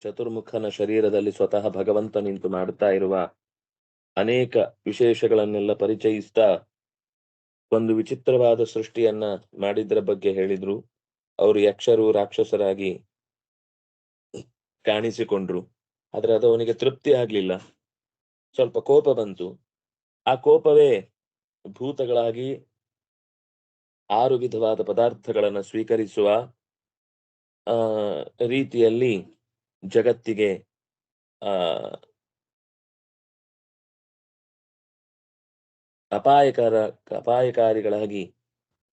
ಚತುರ್ಮುಖನ ಶರೀರದಲ್ಲಿ ಸ್ವತಃ ಭಗವಂತ ನಿಂತು ಮಾಡುತ್ತಾ ಇರುವ ಅನೇಕ ವಿಶೇಷಗಳನ್ನೆಲ್ಲ ಪರಿಚಯಿಸ್ತಾ ಒಂದು ವಿಚಿತ್ರವಾದ ಸೃಷ್ಟಿಯನ್ನ ಮಾಡಿದ್ರ ಬಗ್ಗೆ ಹೇಳಿದ್ರು. ಅವರು ಯಕ್ಷರು, ರಾಕ್ಷಸರಾಗಿ ಕಾಣಿಸಿಕೊಂಡ್ರು. ಆದ್ರೆ ಅದು ಅವನಿಗೆ ತೃಪ್ತಿ ಆಗ್ಲಿಲ್ಲ. ಸ್ವಲ್ಪ ಕೋಪ ಬಂತು. ಆ ಕೋಪವೇ ಭೂತಗಳಾಗಿ ಆರು ವಿಧವಾದ ಪದಾರ್ಥಗಳನ್ನು ಸ್ವೀಕರಿಸುವ, ಆ, ರೀತಿಯಲ್ಲಿ ಜಗತ್ತಿಗೆ, ಆ, ಅಪಾಯಕರ, ಅಪಾಯಕಾರಿಗಳಾಗಿ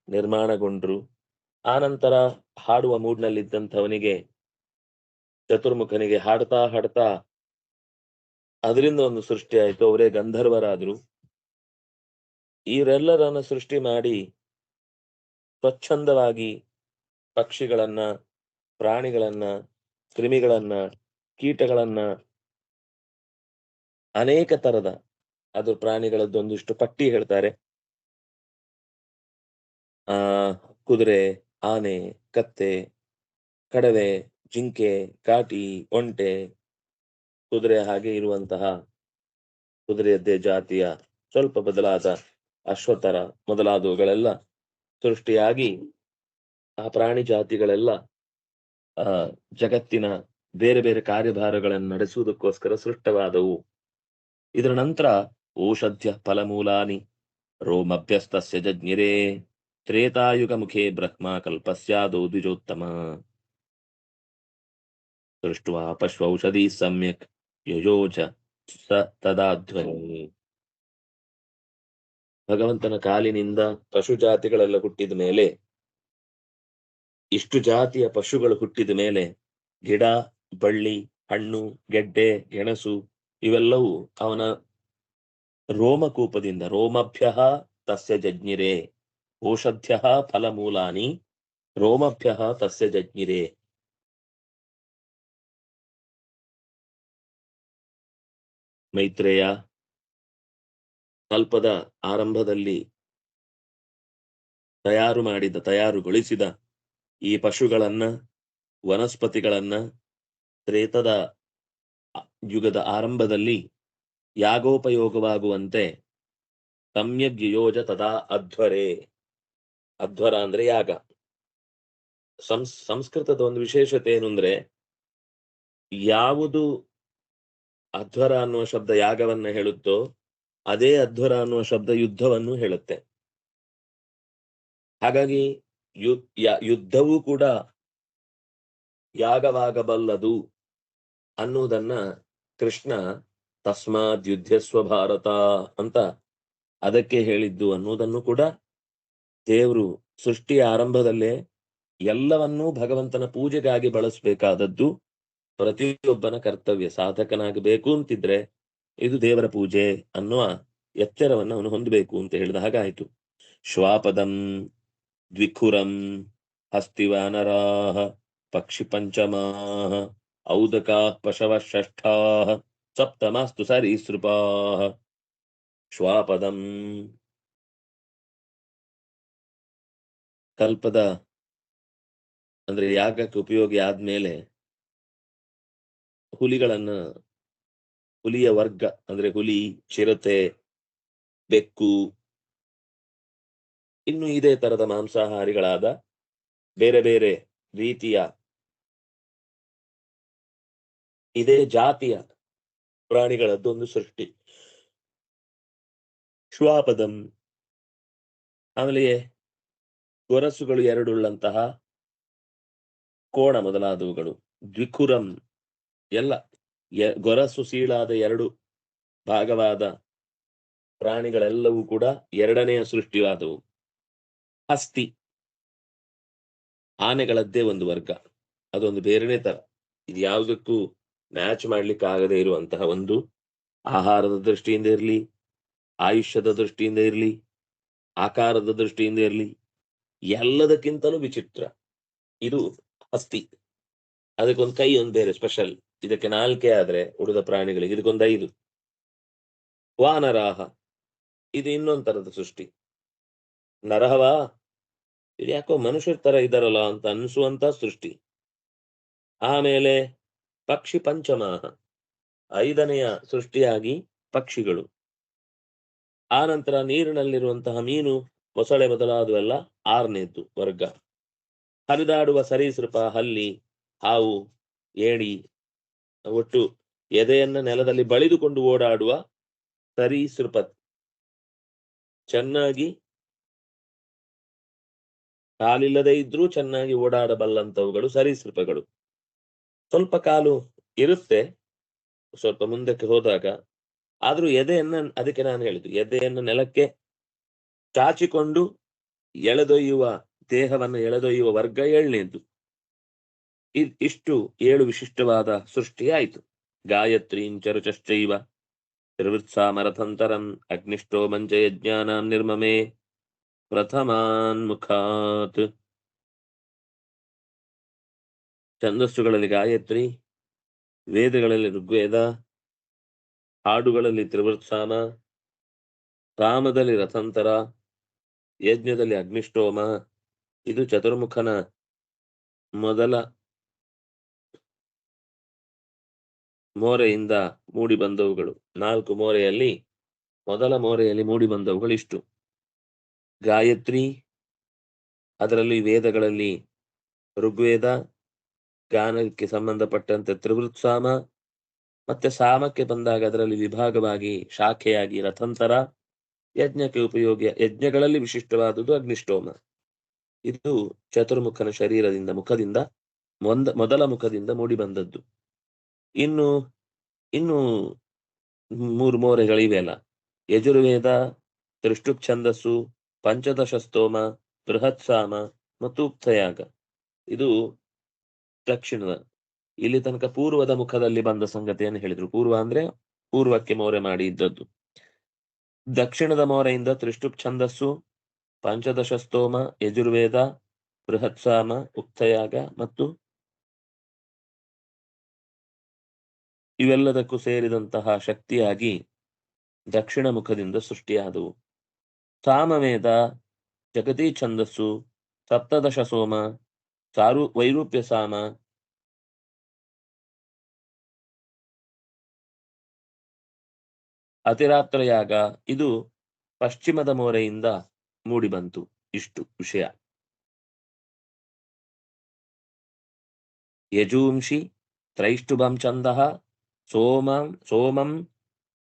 ನಿರ್ಮಾಣಗೊಂಡ್ರು. ಆನಂತರ ಹಾಡುವ ಮೂಡ್ನಲ್ಲಿದ್ದಂಥವನಿಗೆ, ಚತುರ್ಮುಖನಿಗೆ ಹಾಡ್ತಾ ಹಾಡ್ತಾ ಅದರಿಂದ ಒಂದು ಸೃಷ್ಟಿ ಆಯ್ತು. ಅವರೇ ಗಂಧರ್ವರಾದ್ರು. ಇವರೆಲ್ಲರನ್ನ ಸೃಷ್ಟಿ ಮಾಡಿ ಸ್ವಚ್ಛಂದವಾಗಿ ಪಕ್ಷಿಗಳನ್ನ, ಪ್ರಾಣಿಗಳನ್ನ ಕ್ರಿಮಿಗಳನ್ನ, ಕೀಟಗಳನ್ನ ಅನೇಕ ತರದ ಅದು ಪ್ರಾಣಿಗಳದ್ದೊಂದಿಷ್ಟು ಪಟ್ಟಿ ಹೇಳ್ತಾರೆ. ಆ, ಕುದುರೆ, ಆನೆ, ಕತ್ತೆ, ಕಡವೆ, ಜಿಂಕೆ, ಕಾಟಿ, ಒಂಟೆ, ಕುದುರೆ ಹಾಗೆ ಇರುವಂತಹ ಕುದುರೆಯದ್ದೇ ಜಾತಿಯ ಸ್ವಲ್ಪ ಬದಲಾದ ಅಶ್ವತರ ಮೊದಲಾದವುಗಳೆಲ್ಲ ಸೃಷ್ಟಿಯಾಗಿ ಆ ಪ್ರಾಣಿ ಜಾತಿಗಳೆಲ್ಲ ಜಗತ್ತಿನ ಬೇರೆ ಬೇರೆ ಕಾರ್ಯಭಾರಗಳನ್ನು ನಡೆಸುವುದಕ್ಕೋಸ್ಕರ ಸೃಷ್ಟವಾದವು. ಇದರ ನಂತರ ಔಷಧ್ಯ ಫಲಮೂಲಾನಿ ರೋಮಭ್ಯಸ್ತಸ್ಯ ಜಜ್ಞಿರೇ ತ್ರೇತಾಯುಗ ಮುಖೇ ಬ್ರಹ್ಮ ಕಲ್ಪಸ್ಯಾದೋ ದ್ವಿಜೋತ್ತಮ. ದೃಷ್ಟ್ವಾ ಪಶ್ವೌಷಧಿ ಸಮ್ಯಕ್ ಯಯೋಜ ಸ ತದಾಧ್ವನಿ. ಭಗವಂತನ ಕಾಲಿನಿಂದ ಪಶು ಜಾತಿಗಳೆಲ್ಲ ಹುಟ್ಟಿದ ಮೇಲೆ ಇಷ್ಟು ಜಾತಿಯ ಪಶುಗಳು ಹುಟ್ಟಿದ ಮೇಲೆ ಗಿಡ, ಬಳ್ಳಿ, ಹಣ್ಣು, ಗೆಡ್ಡೆ, ಗೆಣಸು ಇವೆಲ್ಲವೂ ಅವನ ರೋಮಕೂಪದಿಂದ, ರೋಮಭ್ಯ ತಸ್ಯ ಜಜ್ಞಿರೆ ಔಷಧ್ಯ ಫಲಮೂಲಾನಿ, ರೋಮಭ್ಯ ತಸ್ಯ ಜಜ್ಞಿರೆ. ಮೈತ್ರೇಯ ಕಲ್ಪದ ಆರಂಭದಲ್ಲಿ ತಯಾರು ಮಾಡಿದ, ತಯಾರುಗೊಳಿಸಿದ ಈ ಪಶುಗಳನ್ನ, ವನಸ್ಪತಿಗಳನ್ನ ತ್ರೇತದ ಯುಗದ ಆರಂಭದಲ್ಲಿ ಯಾಗೋಪಯೋಗವಾಗುವಂತೆ ಸಮ್ಯಗ್ ಯೋಜ ತದಾ ಅಧ್ವರೆ. ಅಧ್ವರ ಅಂದ್ರೆ ಯಾಗ. ಸಂಸ್, ಸಂಸ್ಕೃತದ ಒಂದು ವಿಶೇಷತೆ ಏನು ಅಂದ್ರೆ ಯಾವುದು ಅಧ್ವರ ಅನ್ನುವ ಶಬ್ದ ಯಾಗವನ್ನ ಹೇಳುತ್ತೋ ಅದೇ ಅಧ್ವರ ಅನ್ನುವ ಶಬ್ದ ಯುದ್ಧವನ್ನು ಹೇಳುತ್ತೆ. ಹಾಗಾಗಿ ಯುದ್ಧವೂ ಕೂಡ ಯಾಗವಾಗಬಲ್ಲದು ಅನ್ನುವುದನ್ನ ಕೃಷ್ಣ ತಸ್ಮಾದ್ ಯುದ್ಧಸ್ವ ಭಾರತ ಅಂತ ಅದಕ್ಕೆ ಹೇಳಿದ್ದು ಅನ್ನುವುದನ್ನು ಕೂಡ ದೇವರು ಸೃಷ್ಟಿಯ ಆರಂಭದಲ್ಲೇ ಎಲ್ಲವನ್ನೂ ಭಗವಂತನ ಪೂಜೆಗಾಗಿ ಬಳಸಬೇಕಾದದ್ದು ಪ್ರತಿಯೊಬ್ಬನ ಕರ್ತವ್ಯ. ಸಾಧಕನಾಗಬೇಕು ಅಂತಿದ್ರೆ ಇದು ದೇವರ ಪೂಜೆ ಅನ್ನುವ ಎಚ್ಚರವನ್ನು ಅವನು ಹೊಂದಬೇಕು ಅಂತ ಹೇಳಿದ ಹಾಗಾಯಿತು. ಶ್ವಾಪದಂ ದ್ವಿಖುರಂ ಹಸ್ತಿವಾನರಾಹ ಪಕ್ಷಿ ಪಂಚಮಾಹ ಔದಕ ಪಶವ ಷಷ್ಠಾಹ ಸಪ್ತಮಾಸ್ತು ಸರೀಸೃಪಾಹ ಶ್ವಾಪದಂ ಕಲ್ಪದ ಅಂದ್ರೆ ಯಾಗಕ್ಕೆ ಉಪಯೋಗಿ ಆದ್ಮೇಲೆ ಹುಲಿಗಳನ್ನ ಹುಲಿಯ ವರ್ಗ, ಅಂದ್ರೆ ಹುಲಿ, ಚಿರತೆ, ಬೆಕ್ಕು ಇನ್ನು ಇದೇ ತರದ ಮಾಂಸಾಹಾರಿಗಳಾದ ಬೇರೆ ಬೇರೆ ರೀತಿಯ ಇದೇ ಜಾತಿಯ ಪ್ರಾಣಿಗಳದ್ದೊಂದು ಸೃಷ್ಟಿ. ಶ್ವಾಪದಂ. ಆಮೇಲೆ ಗೊರಸುಗಳು ಎರಡುಳ್ಳಂತಹ ಕೋಣ ಮೊದಲಾದವುಗಳು. ದ್ವಿಕುರಂ. ಎಲ್ಲ ಗೊರಸು ಸೀಳಾದ ಎರಡು ಭಾಗವಾದ ಪ್ರಾಣಿಗಳೆಲ್ಲವೂ ಕೂಡ ಎರಡನೆಯ ಸೃಷ್ಟಿಯಾದವು ಹಸ್ತಿ ಆನೆಗಳದ್ದೇ ಒಂದು ವರ್ಗ. ಅದೊಂದು ಬೇರೆನೇ ತರ. ಇದು ಯಾವುದಕ್ಕೂ ಮ್ಯಾಚ್ ಮಾಡ್ಲಿಕ್ಕೆ ಆಗದೆ ಇರುವಂತಹ ಒಂದು ಆಹಾರದ ದೃಷ್ಟಿಯಿಂದ ಇರಲಿ, ಆಯುಷ್ಯದ ದೃಷ್ಟಿಯಿಂದ ಇರಲಿ, ಆಕಾರದ ದೃಷ್ಟಿಯಿಂದ ಇರಲಿ, ಎಲ್ಲದಕ್ಕಿಂತಲೂ ವಿಚಿತ್ರ. ಇದು ಹಸ್ತಿ ಅದಕ್ಕೊಂದು ಕೈ ಒಂದು ಬೇರೆ ಸ್ಪೆಷಲ್ ಇದಕ್ಕೆ ನಾಲ್ಕೇ ಆದ್ರೆ ಉಳಿದ ಪ್ರಾಣಿಗಳಿಗೆ ಇದಕ್ಕೊಂದು ಐದು. ವಾನರಾಹ. ಇದು ಇನ್ನೊಂದು ತರದ ಸೃಷ್ಟಿ. ನರಹವಾ ಇದ್ಯಾಕೋ ಮನುಷ್ಯರ ತರ ಇದ್ದಾರಲ್ಲ ಅಂತ ಅನ್ಸುವಂತ ಸೃಷ್ಟಿ. ಆಮೇಲೆ ಪಕ್ಷಿ ಪಂಚಮಾಹ, ಐದನೆಯ ಸೃಷ್ಟಿಯಾಗಿ ಪಕ್ಷಿಗಳು. ಆ ನಂತರ ನೀರಿನಲ್ಲಿರುವಂತಹ ಮೀನು, ಮೊಸಳೆ ಮೊದಲಾದವೆಲ್ಲ ಆರನೇದ್ದು ವರ್ಗ. ಹರಿದಾಡುವ ಸರೀಸೃಪ, ಹಲ್ಲಿ, ಹಾವು ಏಡಿ ಒಟ್ಟು ಎದೆಯನ್ನ ನೆಲದಲ್ಲಿ ಬಳಿದುಕೊಂಡು ಓಡಾಡುವ ಸರೀಸೃಪ ಚೆನ್ನಾಗಿ ಕಾಲಿಲ್ಲದೆ ಇದ್ರೂ ಚೆನ್ನಾಗಿ ಓಡಾಡಬಲ್ಲಂತವುಗಳು ಸರೀಸೃಪಗಳು. ಸ್ವಲ್ಪ ಕಾಲು ಇರುತ್ತೆ, ಸ್ವಲ್ಪ ಮುಂದಕ್ಕೆ ಹೋದಾಗ, ಆದ್ರೂ ಎದೆಯನ್ನ ಅದಕ್ಕೆ ನಾನು ಹೇಳಿದ್ದು, ಎದೆಯನ್ನು ನೆಲಕ್ಕೆ ಚಾಚಿಕೊಂಡು ಎಳೆದೊಯ್ಯುವ, ದೇಹವನ್ನು ಎಳೆದೊಯ್ಯುವ ವರ್ಗ ಏಳನೇದ್ದು ಇಷ್ಟು ಏಳು ವಿಶಿಷ್ಟವಾದ ಸೃಷ್ಟಿಯಾಯಿತು ಗಾಯತ್ರೀಂಚರುಚಶ್ಚೈವ ಗಾಯತ್ರೀಂ ಚರುಚಶ್ಚೈವ, ತ್ರಿವೃತ್ಸಾಮರಥಂತರಂ ಅಗ್ನಿಷ್ಟೋ ಯಜ್ಞಾನಾಂ ನಿರ್ಮಮೇ. ಪ್ರಥಮಾನ್ಮುಖಾತ್. ಛಂದಸ್ಸುಗಳಲ್ಲಿ ಗಾಯತ್ರಿ, ವೇದಗಳಲ್ಲಿ ಋಗ್ವೇದ, ಹಾಡುಗಳಲ್ಲಿ ತ್ರಿವೃತ್ಸಾನ ರಾಮದಲ್ಲಿ ರಥಂತರ, ಯಜ್ಞದಲ್ಲಿ ಅಗ್ನಿಷ್ಟೋಮ ಇದು ಚತುರ್ಮುಖನ ಮೊದಲ ಮೋರೆಯಿಂದ ಮೂಡಿ ಬಂದವುಗಳು ನಾಲ್ಕು ಮೋರೆಯಲ್ಲಿ, ಮೊದಲ ಮೋರೆಯಲ್ಲಿ ಮೂಡಿ ಬಂದವುಗಳು ಇಷ್ಟು ಗಾಯತ್ರಿ, ಅದರಲ್ಲಿ ವೇದಗಳಲ್ಲಿ ಋಗ್ವೇದ ಗಾನಕ್ಕೆ ಸಂಬಂಧಪಟ್ಟಂತೆ ತ್ರಿವೃತ್ಸಾಮ, ಮತ್ತೆ ಸಾಮಕ್ಕೆ ಬಂದಾಗ ಅದರಲ್ಲಿ ವಿಭಾಗವಾಗಿ ಶಾಖೆಯಾಗಿ ರಥಂತರ, ಯಜ್ಞಕ್ಕೆ ಉಪಯೋಗಿ, ಯಜ್ಞಗಳಲ್ಲಿ ವಿಶಿಷ್ಟವಾದುದು ಅಗ್ನಿಷ್ಟೋಮ ಇದು ಚತುರ್ಮುಖನ ಶರೀರದಿಂದ, ಮುಖದಿಂದ, ಮೊಂದ, ಮೊದಲ ಮುಖದಿಂದ ಮೂಡಿ ಬಂದದ್ದು. ಇನ್ನು ಇನ್ನು ಮೂರು ಮೋರೆಗಳಿವೆಯಲ್ಲ ಯಜುರ್ವೇದ ತ್ರಿಷ್ಟುಪ್ ಛಂದಸ್ಸು ಪಂಚದಶ ಸ್ತೋಮ ಬೃಹತ್ ಸಾಮ ಮತ್ತು ಉಪ್ತಯಾಗ ಇದು ದಕ್ಷಿಣದ, ಇಲ್ಲಿ ತನಕ ಪೂರ್ವದ ಮುಖದಲ್ಲಿ ಬಂದ ಸಂಗತಿಯನ್ನು ಹೇಳಿದ್ರು. ಪೂರ್ವ ಅಂದ್ರೆ ಪೂರ್ವಕ್ಕೆ ಮೋರೆ ಮಾಡಿ ಇದ್ದದ್ದು. ದಕ್ಷಿಣದ ಮೋರೆಯಿಂದ ತ್ರಿಷ್ಟುಪ್ ಛಂದಸ್ಸು ಪಂಚದಶ ಸ್ತೋಮ ಯಜುರ್ವೇದ ಬೃಹತ್ ಸಾಮ ಉಕ್ತಯಾಗ ಮತ್ತು ಇವೆಲ್ಲದಕ್ಕೂ ಸೇರಿದಂತಹ ಶಕ್ತಿಯಾಗಿ ದಕ್ಷಿಣ ಮುಖದಿಂದ ಸೃಷ್ಟಿಯಾದವು. ಸಾಮವೇದ ಜಗತಿ ಛಂದಸ್ಸು ಸಪ್ತದಶ ಸೋಮ ಸಾರು ವೈರೂಪ್ಯ ಸಾಮ ಅತಿರಾತ್ರಯಾಗ ಇದು ಪಶ್ಚಿಮದ ಮೋರೆಯಿಂದ ಮೂಡಿಬಂತು. ಇಷ್ಟು ವಿಷಯ. ಯಜೂಂಷಿ ತ್ರೈಷ್ಟುಭಂ ಛಂದಃ, ಸೋಮಂ ಸೋಮಂ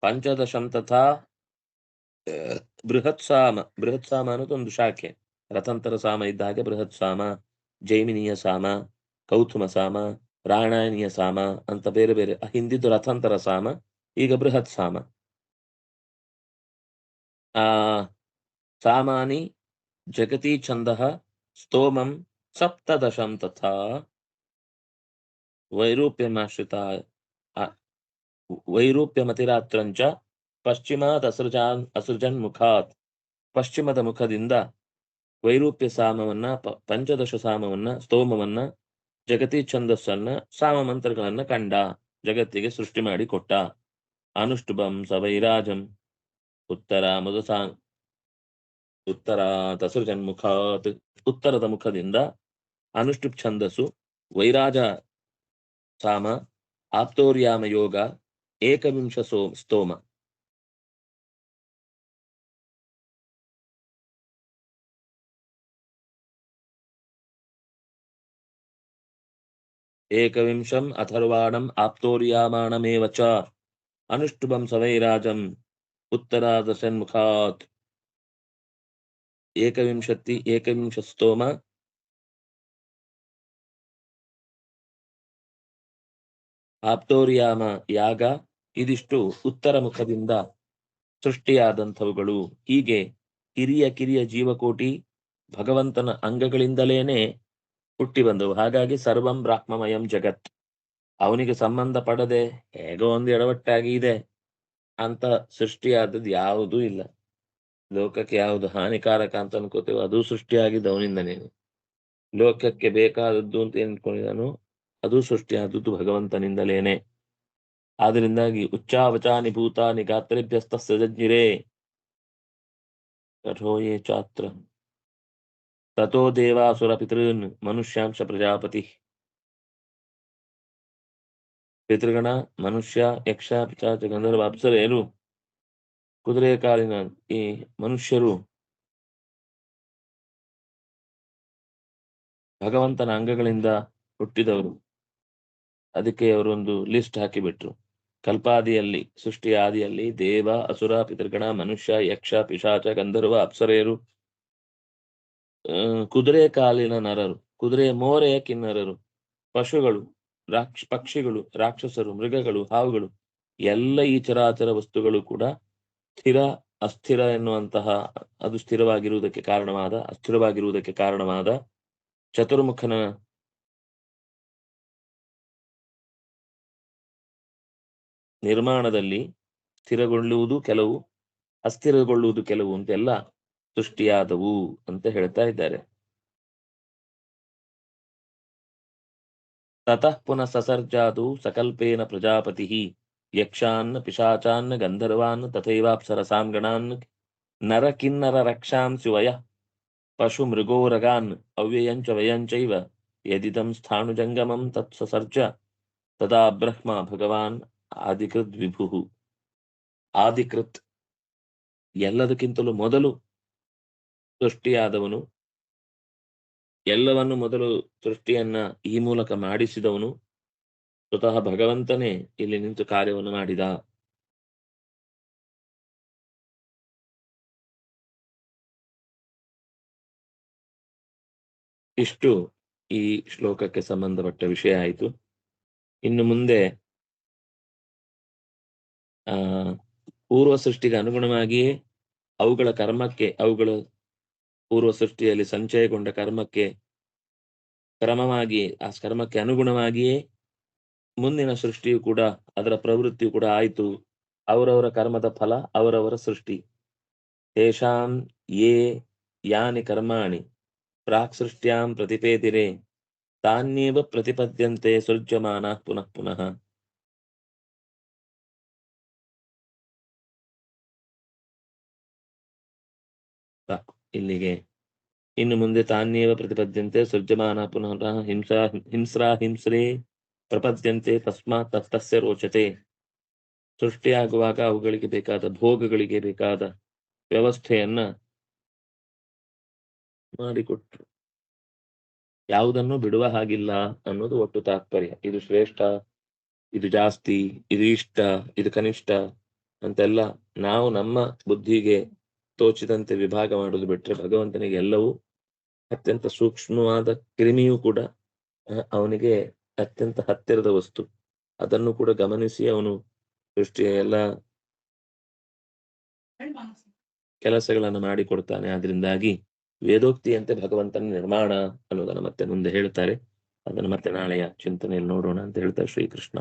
ಪಂಚದಶಂ ತಥಾ ಬೃಹತ್ ಸಾಮ ಬೃಹತ್ ಸಾಮ ಅನ್ನೋದು ಒಂದು ಶಾಖೆ. ರಥಂತರ ಸಾಮ ಇದ್ದ ಹಾಗೆ ಬೃಹತ್ ಸಾಮ ಜೈಮಿನಿಯ ಸಾಮ, ಕೌತುಮ ಸಾಮ, ರಾಣಾಯಣಿಯ ಸಾಮ ಅಂತ ಬೇರೆ ಬೇರೆ ಹಿಂದಿದ್ದು ರಥಂತರ ಸಾಮ, ಈಗ ಬೃಹತ್ ಸಾಮ ಆ, ಸಾಮಾನಿ ಜಗತಿ ಛಂದ ಸ್ತೋಮಂ ಸಪ್ತದಶಂ ತಥಾ. ವೈರೂಪ್ಯಮಾಶ್ರಿತ ವೈರೂಪ್ಯಮತಿರಾತ್ರಂಚ ಪಶ್ಚಿಮಾತ್ ಅಸೃಜಾನ್ ಅಸೃಜನ್ ಮುಖಾತ್, ಪಶ್ಚಿಮದ ಮುಖದಿಂದ ವೈರೂಪ್ಯ ಸಾಮವನ್ನ ಪಂಚದಶ ಸಾಮವನ್ನ, ಸ್ತೋಮವನ್ನ, ಜಗತಿ ಛಂದಸ್ಸನ್ನ ಸಾಮ ಮಂತ್ರಗಳನ್ನ ಕಂಡ, ಜಗತ್ತಿಗೆ ಸೃಷ್ಟಿ ಮಾಡಿ ಕೊಟ್ಟ. ಅನುಷ್ಟುಭಂ ಸವೈರಾಜಂ. ಉತ್ತರ ಮುದಸಾ ಉತ್ತರ ತಸೃಜನ್ ಮುಖಾತ್, ಉತ್ತರದ ಮುಖದಿಂದ ಅನುಷ್ಟುಪ್ ಛಂದಸ್ಸು, ವೈರಾಜ ಸಾಮ, ಆಪ್ತೋರ್ಯಾಮ ಯೋಗ, ಏಕವಿಂಶ ಸೋ, ಸ್ತೋಮ. ಏಕವಿಂಶಂ ಅಥರ್ವಾಣಂ ಆಪ್ತೋರ್ಯಾಮಾಣಮೇವ ಚ ಅನುಷ್ಟುಭಂ ಸವೈರಾಜಂ ಉತ್ತರಾದಶನ್ಮುಖಾತ್ ಏಕವಿಂಶತಿ ಏಕವಿಂಶ ಸ್ತೋಮ ಆಪ್ತೋರ್ಯಾಮ ಯಾಗ ಇದಿಷ್ಟು ಉತ್ತರ ಮುಖದಿಂದ ಸೃಷ್ಟಿಯಾದಂಥವುಗಳು ಹೀಗೆ ಕಿರಿಯ ಕಿರಿಯ ಜೀವಕೋಟಿ ಭಗವಂತನ ಅಂಗಗಳಿಂದಲೇನೆ ಹುಟ್ಟಿ ಬಂದವು. ಹಾಗಾಗಿ ಸರ್ವಂ ಬ್ರಾಹ್ಮಮಯಂ ಜಗತ್. ಅವನಿಗೆ ಸಂಬಂಧ ಪಡದೆ ಹೇಗೋ ಒಂದು ಎಡವಟ್ಟಾಗಿ ಇದೆ ಅಂತ ಸೃಷ್ಟಿಯಾದದ್ದು ಯಾವುದೂ ಇಲ್ಲ. ಲೋಕಕ್ಕೆ ಯಾವುದು ಹಾನಿಕಾರಕ ಅಂತ ಅನ್ಕೋತೇವೆ. ಅದು ಸೃಷ್ಟಿಯಾಗಿದ್ದು ದವನಿಂದನೇ ಲೋಕಕ್ಕೆ ಬೇಕಾದದ್ದು ಅಂತ ಏನ್ ಅನ್ಕೊಂಡಿದ್ದಾನೋ ಅದು ಸೃಷ್ಟಿಯಾದದ್ದು ಭಗವಂತನಿಂದಲೇನೆ. ಆದ್ರಿಂದಾಗಿ ಉಚ್ಚಾವಚಾನಿ ಭೂತಾನಿ ಗಾತ್ರೇಭ್ಯಸ್ತ ಸಜಜ್ಞಿರೇ ಕಠೋಯೇ ಚಾತ್ರ. ತಥೋ ದೇವಾಸುರ ಪಿತೃನ್ ಮನುಷ್ಯಾಂಶ ಪ್ರಜಾಪತಿ ಪಿತೃಗಣ ಮನುಷ್ಯ ಯಕ್ಷ ಪಿಚಾಚ ಗಂಧರ್ವ ಅಪ್ಸರೆಯರು ಕುದುರೆ ಕಾಲಿನ ಈ ಮನುಷ್ಯರು ಭಗವಂತನ ಅಂಗಗಳಿಂದ ಹುಟ್ಟಿದವರು. ಅದಕ್ಕೆ ಅವರೊಂದು ಲಿಸ್ಟ್ ಹಾಕಿಬಿಟ್ರು. ಕಲ್ಪಾದಿಯಲ್ಲಿ ಸೃಷ್ಟಿಯ ಆದಿಯಲ್ಲಿ ದೇವ, ಅಸುರ, ಪಿತೃಗಣ, ಮನುಷ್ಯ, ಯಕ್ಷ, ಪಿಶಾಚ, ಗಂಧರ್ವ, ಅಪ್ಸರೆಯರು ಕುದುರೆ ಕಾಲಿನ ನರರು, ಕುದುರೆ ಮೋರೆಯ ಕಿನ್ನರರು, ಪಶುಗಳು, ರಾಕ್ಷ, ಪಕ್ಷಿಗಳು, ರಾಕ್ಷಸರು, ಮೃಗಗಳು, ಹಾವುಗಳು, ಎಲ್ಲ ಈ ಚರಾಚರ ವಸ್ತುಗಳು ಕೂಡ ಸ್ಥಿರ, ಅಸ್ಥಿರ ಎನ್ನುವಂತಹ, ಅದು ಸ್ಥಿರವಾಗಿರುವುದಕ್ಕೆ ಕಾರಣವಾದ, ಅಸ್ಥಿರವಾಗಿರುವುದಕ್ಕೆ ಕಾರಣವಾದ ಚತುರ್ಮುಖನ ನಿರ್ಮಾಣದಲ್ಲಿ ಸ್ಥಿರಗೊಳ್ಳುವುದು ಕೆಲವು, ಅಸ್ಥಿರಗೊಳ್ಳುವುದು ಕೆಲವು ಅಂತೆಲ್ಲ ಸೃಷ್ಟಿಯಾದವು ಅಂತ ಹೇಳ್ತಾ ಇದ್ದಾರೆ. ತತಃ ಪುನಃ ಸಸರ್ಜಾದು ಸಕಲ್ಪೇನ ಪ್ರಜಾಪತಿ ಯಕ್ಷಾನ್ ಪಿಶಾಚಾನ್ ಗಂಧರ್ವಾನ್ ತಥೈವಾಪ್ಸರಸಾಂಗಣಾನ್ ನರ ಕಿನ್ನರ ಪಶು ಮೃಗೋರಗಾನ್ ಅವ್ಯಯಂಚ ವಯಂಚೈವ ಯದಿದಂ ಸ್ಥಾಣುಜಂಗಮಂ ತತ್ ಸಸರ್ಜ ತದಾ ಬ್ರಹ್ಮ ಭಗವಾನ್ ಆದಿಕೃತ್ ವಿಭು ಆದಿಕೃತ್ ಎಲ್ಲದಕ್ಕಿಂತಲೂ ಮೊದಲು ಸೃಷ್ಟಿಯಾದವನು. ಎಲ್ಲವನ್ನು ಮೊದಲು ಸೃಷ್ಟಿಯನ್ನ ಈ ಮೂಲಕ ಮಾಡಿಸಿದವನು. ಸ್ವತಃ ಭಗವಂತನೇ ಇಲ್ಲಿ ನಿಂತು ಕಾರ್ಯವನ್ನು ಮಾಡಿದ. ಇಷ್ಟು ಈ ಶ್ಲೋಕಕ್ಕೆ ಸಂಬಂಧಪಟ್ಟ ವಿಷಯ ಆಯಿತು. ಇನ್ನು ಮುಂದೆ, ಆ, ಪೂರ್ವ ಸೃಷ್ಟಿಗೆ ಅನುಗುಣವಾಗಿಯೇ ಅವುಗಳ ಕರ್ಮಕ್ಕೆ ಅವುಗಳ ಪೂರ್ವ ಸೃಷ್ಟಿಯಲ್ಲಿ ಸಂಚಯಗೊಂಡ ಕರ್ಮಕ್ಕೆ ಕ್ರಮವಾಗಿ, ಆ ಕರ್ಮಕ್ಕೆ ಅನುಗುಣವಾಗಿಯೇ ಮುಂದಿನ ಸೃಷ್ಟಿಯು ಕೂಡ, ಅದರ ಪ್ರವೃತ್ತಿಯು ಕೂಡ ಆಯಿತು. ಅವರವರ ಕರ್ಮದ ಫಲ, ಅವರವರ ಸೃಷ್ಟಿ. ತೇಷಾಂ ಯೇ ಯಾನಿ ಕರ್ಮಾಣಿ. ಪ್ರಾಕ್ ಸೃಷ್ಟ್ಯಾಂ ಪ್ರತಿಪೇದಿರೇ. ತಾನ್ಯೇವ ಪ್ರತಿಪದ್ಯಂತೆ ಸೃಜ್ಯಮಾನ ಪುನಃ ಪುನಃ. ಸಾಕು. ಇಲ್ಲಿಗೆ. ಇನ್ನು ಮುಂದೆ ತಾನೇವ ಪ್ರತಿಪದ್ಯಂತೆ ಸೃಜ್ಯಮಾನ ಪುನಃ ಹಿಂಸಾ ಹಿಂಸ್ರಾ ಹಿಂಸ್ರೇ ಪ್ರಪದ್ಯಂತೆ ತಸ್ಮಾತ್ ತಸ್ತಸ್ಯ ರೋಚತೆ. ಸೃಷ್ಟಿಯಾಗುವಾಗ ಅವುಗಳಿಗೆ ಬೇಕಾದ ಭೋಗಗಳಿಗೆ ಬೇಕಾದ ವ್ಯವಸ್ಥೆಯನ್ನ ಮಾಡಿಕೊಟ್ರು. ಯಾವುದನ್ನು ಬಿಡುವ ಹಾಗಿಲ್ಲ ಅನ್ನೋದು ಒಟ್ಟು ತಾತ್ಪರ್ಯ. ಇದು ಶ್ರೇಷ್ಠ, ಇದು ಜಾಸ್ತಿ, ಇದು ಇಷ್ಟ, ಇದು ಕನಿಷ್ಠ ಅಂತೆಲ್ಲ ನಾವು ನಮ್ಮ ಬುದ್ಧಿಗೆ ತೋಚಿದಂತೆ ವಿಭಾಗ ಮಾಡುವುದು ಬಿಟ್ಟರೆ ಭಗವಂತನಿಗೆ ಎಲ್ಲವೂ ಅತ್ಯಂತ ಸೂಕ್ಷ್ಮವಾದ ಕ್ರಿಮಿಯೂ ಕೂಡ ಅವನಿಗೆ ಅತ್ಯಂತ ಹತ್ತಿರದ ವಸ್ತು. ಅದನ್ನು ಕೂಡ ಗಮನಿಸಿ ಅವನು ಸೃಷ್ಟಿಯ ಎಲ್ಲ ಕೆಲಸಗಳನ್ನು ಮಾಡಿಕೊಡ್ತಾನೆ. ಆದ್ರಿಂದಾಗಿ ವೇದೋಕ್ತಿಯಂತೆ ಭಗವಂತನ ನಿರ್ಮಾಣ ಅನ್ನೋದನ್ನು ಮತ್ತೆ ಮುಂದೆ ಹೇಳ್ತಾರೆ. ಅದನ್ನು ಮತ್ತೆ ನಾಳೆಯ ಚಿಂತನೆಯಲ್ಲಿ ನೋಡೋಣ ಅಂತ ಹೇಳ್ತಾ ಶ್ರೀಕೃಷ್ಣ.